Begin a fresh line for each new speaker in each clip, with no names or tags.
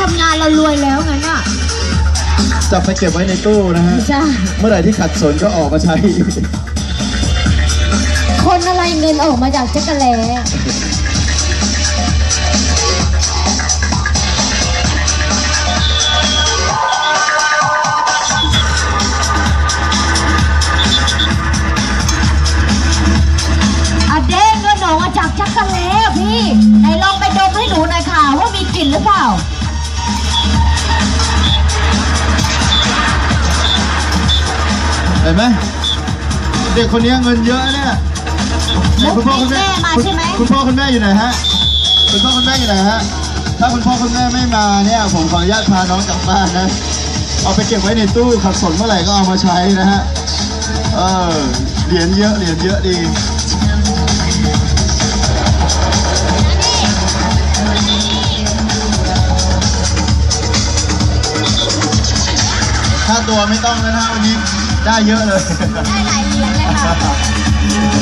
ทำ
งานเรารวยแล้วงั้นอะ
จับไปเก็บไว้ในตู้นะฮะ
ใช่
เมื่อไหร่ที่ขัดสนก็ออกมาใช้
คนอะไรเงินออกมาจากจักรแลอะเด้งเงินออกมาจากจักรแลพี่ไหนลองไปดมให้หนูหน่อยค่ะ ว่ามีกลิ่นหรือเปล่า
เห็นไหมเด็กคนนี้เงินเยอะเนี่ยไหนคุณพ่อคุณแม่
แม่มาใช่ไหม
คุณพ่อคุณแม่อยู่ไหนฮะ คุณพ่อคุณแม่อยู่ไหนฮะ ถ้าคุณพ่อคุณแม่ไม่มาเนี่ยผมขออนุญาตพาน้องกลับบ้านนะ เอาไปเก็บไว้ในตู้ขัดสนเมื่อไหร่ก็เอามาใช้นะฮะ เออ เหรียญเยอะ เหรียญเยอะดีค่าตัวไม่ต้องแล้วนะวันนี้ ได้เยอะเลย
ได้หลายเหรียญเลยค่ะ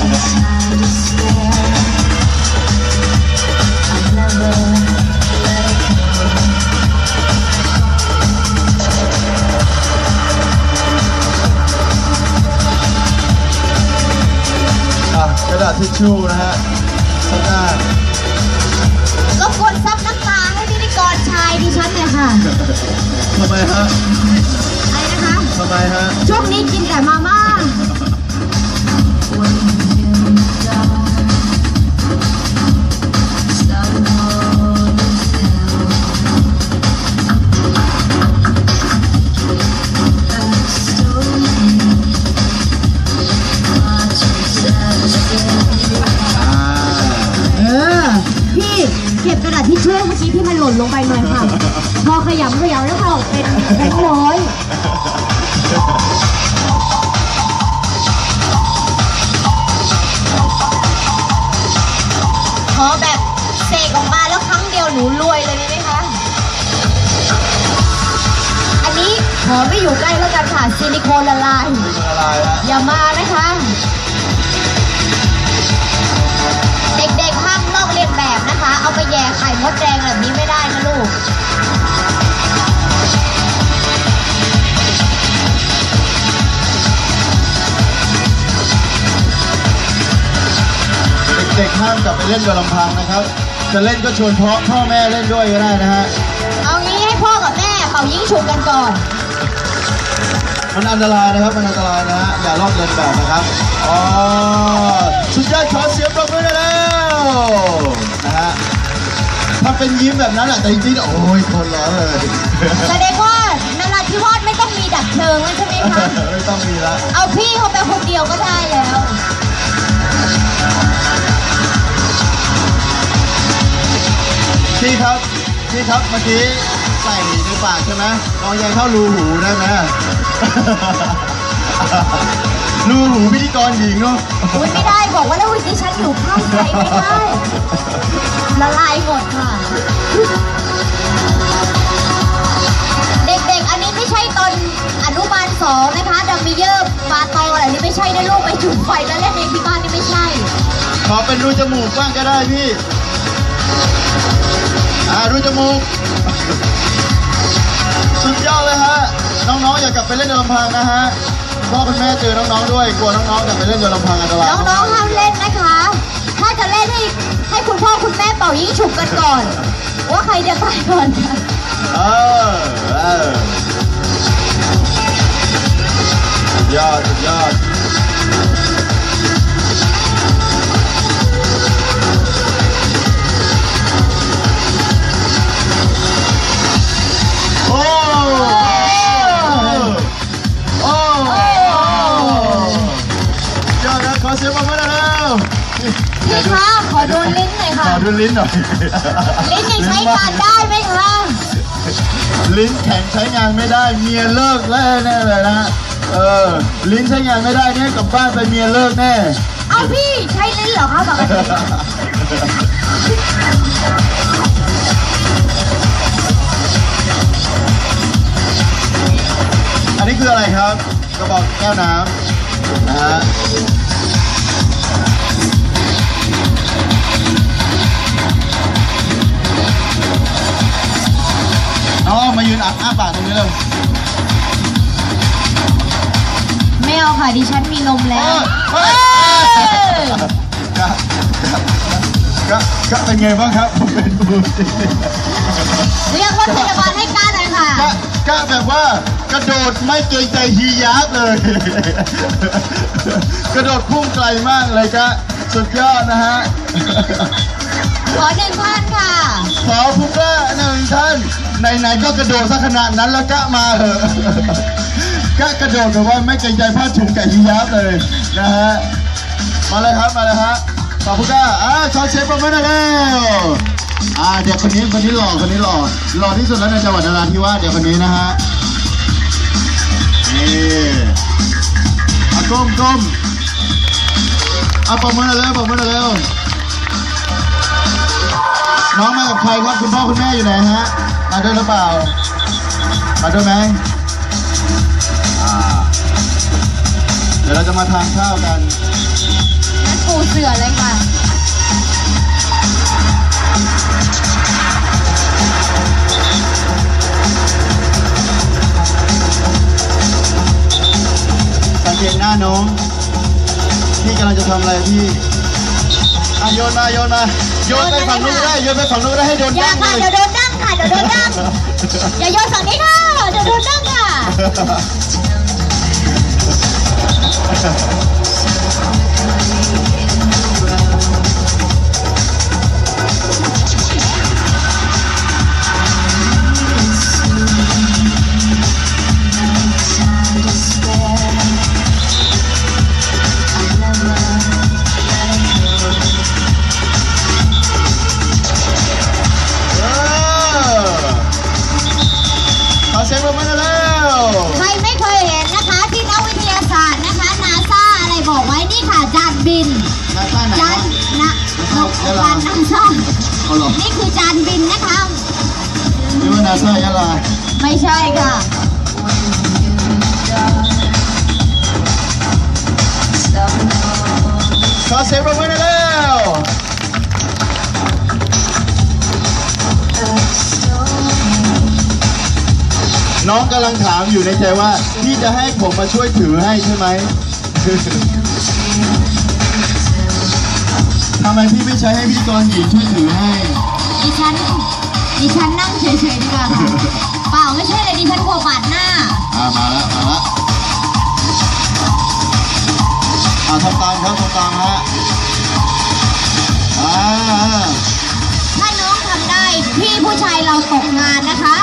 อะกระดาษทิชชู่นะฮะข้างหน้าร
บกวนซับน้ำตาให้พิธีกรชายดิฉันเนี่ยค่ะ
ทำไมฮะ
ล่นลงไปหน่อยค่ะ พอขยำขยำแล้วพอออกเป็นแบงค์ร้อยขอแบบเสกออกมาแล้วครั้งเดียวหนูรวยเลยได้ไหมคะ อันนี้ขอไม่อยู่ใกล้แล้วกันค่ะซิลิโคนละลาย
เป็นอะไรฮะ
อย่ามานะ เด็กๆห้ามกลับไป
เล่นกับลำพังนะครับ จะเล่นก็ชวนพ่อพ่อแม่เล่นด้วยก็ได้นะฮะ
เอางี้ให้พ่อกับแม่เป่ายิงฉุบกันก่อน
มันอันตรายนะครับ มันอันตรายนะฮะ อย่าลอกเลียนแบบนะครับ อ๋อ สุดยอดขอเสียงปรบมือหน่อยแล้วนะฮะ ถ้าเป็นยิ้มแบบนั้นแหละแต่จริงๆ โอ้ยคนร้อนเลย
แสดงว่านราธิวาสไม่ต้องมีดับเพลิงแล้วใช่ไหมคะ
ไม่ต้องมีละ
เอาพี่เขาไปคนเดียวก็ได้แล้ว
พี่ครับ พี่ครับเมื่อกี้ใส่ในปากใช่ไหมลองยังเข้ารูหูได้ไหม รูหูพิธีกรหญิงเนาะ
อุ้ยไม่ได้บอกว่าแล้วดิฉันอยู่ข้างใครไม่ได้ละลายหมดค่ะ เด็กๆ อันนี้ไม่ใช่ตอนอนุบาลสองนะคะดัมมิเยอร์มาโตอะไรนี่ไม่ใช่ได้ลูกไปจุดไฟแล้วเล่นเองที่บ้านนี่ไม่ใช่
ขอเป็นรูจมูกบ้างก็ได้พี่อ่ารูจมูก สุดยอดเลยฮะ น้องๆ อย่ากลับไปเล่นกับลำพังนะฮะ พ่อคุณแม่เจอน้องๆด้วยกลัวน้องๆกลับไปเล่นกับลำพังอันตราย
น้องๆห้ามเล่นนะคะ ถ้าจะเล่นให้ให้คุณพ่อคุณแม่เป่ายิงฉุบกันก่อน ว่าใครจะตายก่อนกัน
เออเออสุดยอดสุดยอดโอ้ อดนะขอเสียงปรบมือหน่อยแล้ว
พี่คะขอโดนลิ้นหน่อย
ข
ค่ะ
อดูลิ้นหน่อย
ลิ้นยังใช้การได้ไหมคะ
ลิ้นแข็งใช้งานไม่ได้เมียเลิกแน่แน่เลยนะเออลิ้นใช้งานไม่ได้เนี่ยกลับบ้านไปเมียเลิกแน่
เอาพี่ใช้ลิ้นเหรอคะปกติ
อันนี้คืออะไรครับกระบอกแก้วน้ำนะฮะ น้องอ้อมมายืนอะอ้าปากตรงนี้เลย
ไม่เอาค่ะดิฉันมีนม
เอ
แล้ว
อเฮ้ยกะกะกะเป็นไงบ้างครับผมเป็นบูม
เรียกรถพยาบาลให้ก้าหน่อยค่ะ
กะกะแบบว่ากระโดดไม่เกรงใจฮียาบเลย กระโดดพุ่งไกลมากเลยกะสุดยอดนะฮะ ไหนๆก็กระโดดซะขนาดนั้นแล้วกะมาเหอะกะกระโดดแบบว่าไม่เกรงใจผ้าถุงกับฮียาบเลยนะฮะมาเลยครับมาเลยฮะขอบคุณก้าอ่าขอเชฟประมาณนั้นแล้วอ่าเดี๋ยวคนนี้คนนี้หล่อคนนี้หล่อหล่อที่สุดแล้วในจังหวัดนราธิวาสเดี๋ยวคนนี้นะฮะนี่อะก้มก้มอะประมาณนั้นแล้วประมาณนั้นแล้วน้องมากับใครครับคุณพ่อคุณแม่อยู่ไหนฮะ มาด้วยหรือเปล่า มาด้วยไหมอ่าเดี๋ยวเราจะมาทานข้าวกัน
นั่นปูเสือเลยค่ะ
สังเกตหน้าน้องพี่กำลังจะทำอะไรพี่อะโยนมาโยนมาโยนไปฝั่งนู้นก็ได้โยนไปฝั่งนู้นก็ได้ให้โดน
อย่า
ดั้ง
ค่ะ
เล
เดี๋ย วยโดนดั้งค่ะเดี๋ยว เสี
ยงปรบมือหน่อยแล้ว
ใครไม่เคยเห็นนะคะที่นักวิทยาศาสตร์นะคะนาซาอะไรบอกไว้นี่ค่ะจานบิน
นาซ่าไหน
จาน
วะ
นะนกจานนาซา
เอาเหรอ
นี่คือจานบินนะคะ
นี่ว่านาซ่ายะลา
ไม่ใช่ค่ะ
ขอเสียงปรบมือหน่ น้องกำลังถามอยู่ในใจว่าพี่จะให้ผมมาช่วยถือให้ใช่ไหมทำไมพี่ไม่ใช้ให้พิธีกรหญิงช่วยถือให้
ดิฉัน ดิฉันนั่งเฉยๆดีกว่าค่ะ เปล่าไม่ใช่เลยดิฉันกลัวบาดหน้า
อ่ามาแล้วมาแล้วอ่าทำตามครับทำตามฮะอ่า
ถ้าน้องทำได้พี่ผู้ชายเราตกงานนะคะ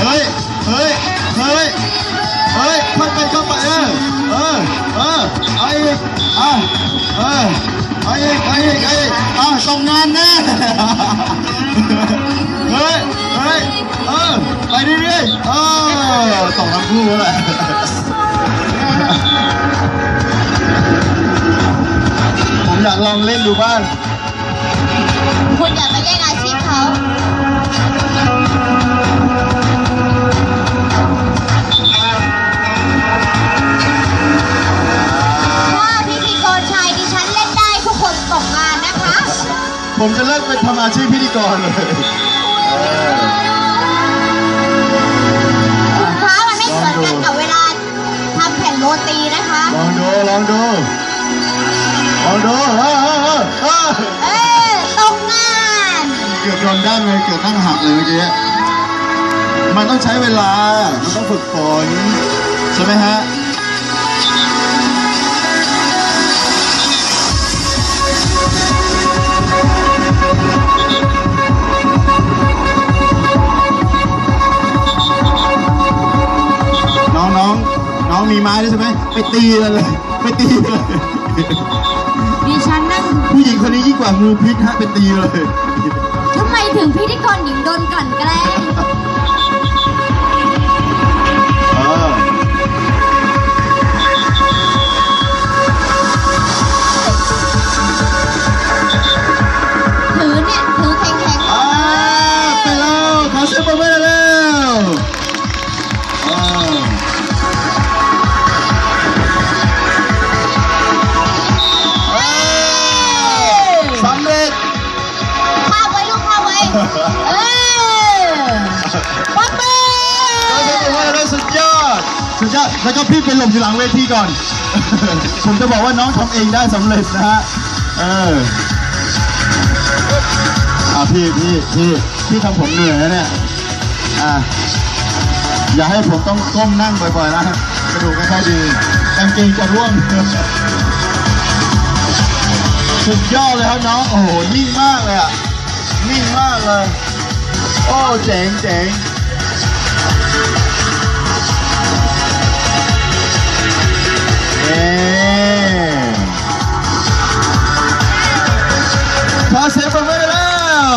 เฮ้ย เฮ้ย เฮ้ย เฮ้ยเข้าไปเข้าไปเออ เออ เออเอาอีกอะเออเอาอีกเอาอีกเอาอีกอะตกงานแน่เฮ้ย เฮ้ย เออ ไปเรื่อยๆเออตกทั้งคู่แล้วแหละผมอยากลองเล่นดูบ้าง
คุณอย่ามาแย่งอาชีพเขาถ้าพิธีกรชายดิฉันเล่นได้ทุกคนตกงานนะคะ
ผมจะเลิกไปทำอาชีพพิธีกรเลย
คุณค้ามันไม่เหมือนกันกับเวลาทำแผ่นโรตีนะคะ
ลองดู ลองดู ลองดูเออ เกือบโดนด้านเลยเกือบตั้งหักเลยเมื่อกี้ มันต้องใช้เวลา มันต้องฝึกฝนใช่ไหมฮะน้องน้องน้องมีไม้ด้วยใช่ไหมไปตีมันเลย ไปตีเลย
ดิฉันนั่ง
ผู้หญิงคนนี้ยิ่งกว่างูพิษฮะไปตีเลย
ทำไม ถึงพิธีกรหญิงโดนกลั่นแกล้ง
เออ
ถือเนี่ย
สุดยอดแล้วก็พี่เป็นลมอยู่หลังเวทีก่อน ผมจะบอกว่าน้องทำเองได้สำเร็จนะฮะ เอออะพี่พี่พี่พี่ทำผมเหนื่อยนะเนี่ย อะอย่าให้ผมต้องก้มนั่งบ่อยๆนะกระดูกไม่ค่อยดีกางเกงจะร่วงสุดยอดเลยครับน้อง โอ้โห นิ่งมากเลยอะ นิ่งมากเลย โอ้ เจ๋งเจ๋ง ขอเสียงปรบมือได้แล้ว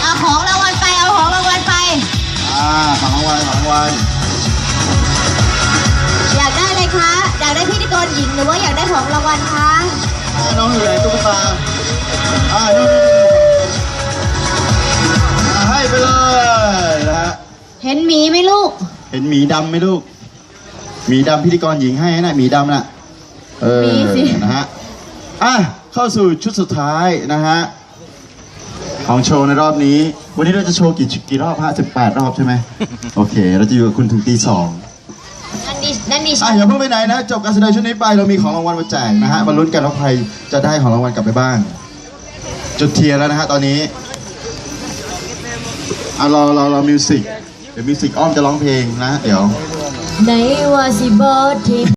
เอาของรางวัลไป เอาของรางวัลไป
อ่าของรางวัลของรางวัล
อยากได้อะไรคะ อยากได้พิธีกรหญิงหรือว่าอยากได้ของรางวัลคะ
น้องอยู่ไหนตุ๊กตาอ่านู่นนู่นอ่าให้ไปเลยนะฮะ
เห็นหมีไหมลูก
เห็นหมีดำไหมลูก หมีดำพิธีกรหญิงให้นะหมีดำน่ะเออ
มีสิ
นะฮะอะเข้าสู่ชุดสุดท้ายนะฮะของโชว์ในรอบนี้ วันนี้เราจะโชว์กี่กี่รอบฮะสิบแปดรอบใช่ไหม โอเค เราจะอยู่กับคุณถึงตีสอง
นั่นดินั่นดิ
อะอย่าเพิ่งไปไหนนะ จบการแสดงชุดนี้ไปเรามีของรางวัลมาแจกนะฮะมาลุ้นกันว่าใครจะได้ของรางวัลกลับไปบ้าง จุดเทียร์แล้วนะฮะตอนนี้อะรอรอรอมิวสิกเดี๋ยวมิวสิกอ้อมจะร้องเพลงนะ เดี๋ยว
ในว่าสิบอทิ